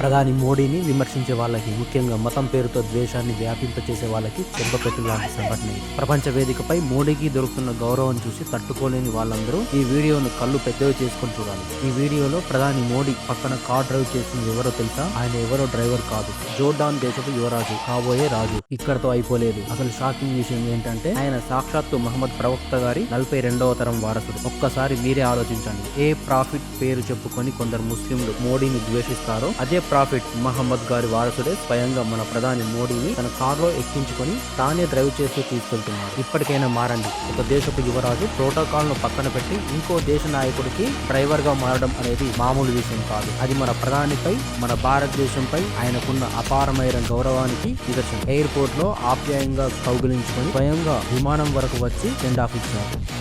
ప్రధాని మోడీని విమర్శించే వాళ్ళకి ముఖ్యంగా మతం పేరుతో ద్వేషాన్ని వ్యాపింపచేసే వాళ్ళకి చెంపపెట్టు లాంటి సంఘటన ప్రపంచ వేదికపై మోడీకి దొరుకుతున్న గౌరవం చూసి తట్టుకోలేని వాళ్ళందరూ ఈ వీడియోను కళ్ళు పెద్దవి చేసుకొని చూడాలి. ఈ వీడియోలో ప్రధాని మోడీ పక్కన కార్ డ్రైవ్ చేస్తుంది ఎవరో తెలుసా? ఆయన ఎవరో డ్రైవర్ కాదు. జోర్డాన్ దేశపు యువరాజు కాబోయే రాజు. ఇక్కడతో అయిపోలేదు. అసలు షాకింగ్ విషయం ఏంటంటే ఆయన సాక్షాత్తు మహమ్మద్ ప్రవక్త గారి నలభై రెండవ తరం వారసుడు. ఒక్కసారి మీరే ఆలోచించండి. ఏ ప్రాఫిట్ పేరు చెప్పుకొని కొందరు ముస్లింలు మోడీని ద్వేషిస్తారో అదే ప్రాఫిట్ మహమ్మద్ గారి వారసుడే స్వయంగా మన ప్రధాని మోడీని తన కారులో ఎక్కించుకొని తానే డ్రైవ్ చేస్తూ తీసుకెళ్తున్నారు. ఇప్పటికైనా మారండి. ఒక దేశపు యువరాజు ప్రోటోకాల్ను పక్కన పెట్టి ఇంకో దేశ నాయకుడికి డ్రైవర్గా మారడం అనేది మామూలు విషయం కాదు. అది మన ప్రధానిపై మన భారతదేశంపై ఆయనకున్న అపారమైన గౌరవానికి నిదర్శనం. ఎయిర్పోర్ట్లో ఆప్యాయంగా కౌగిలించుకొని స్వయంగా విమానం వరకు వచ్చి సెండ్ ఆఫ్ ఇచ్చారు.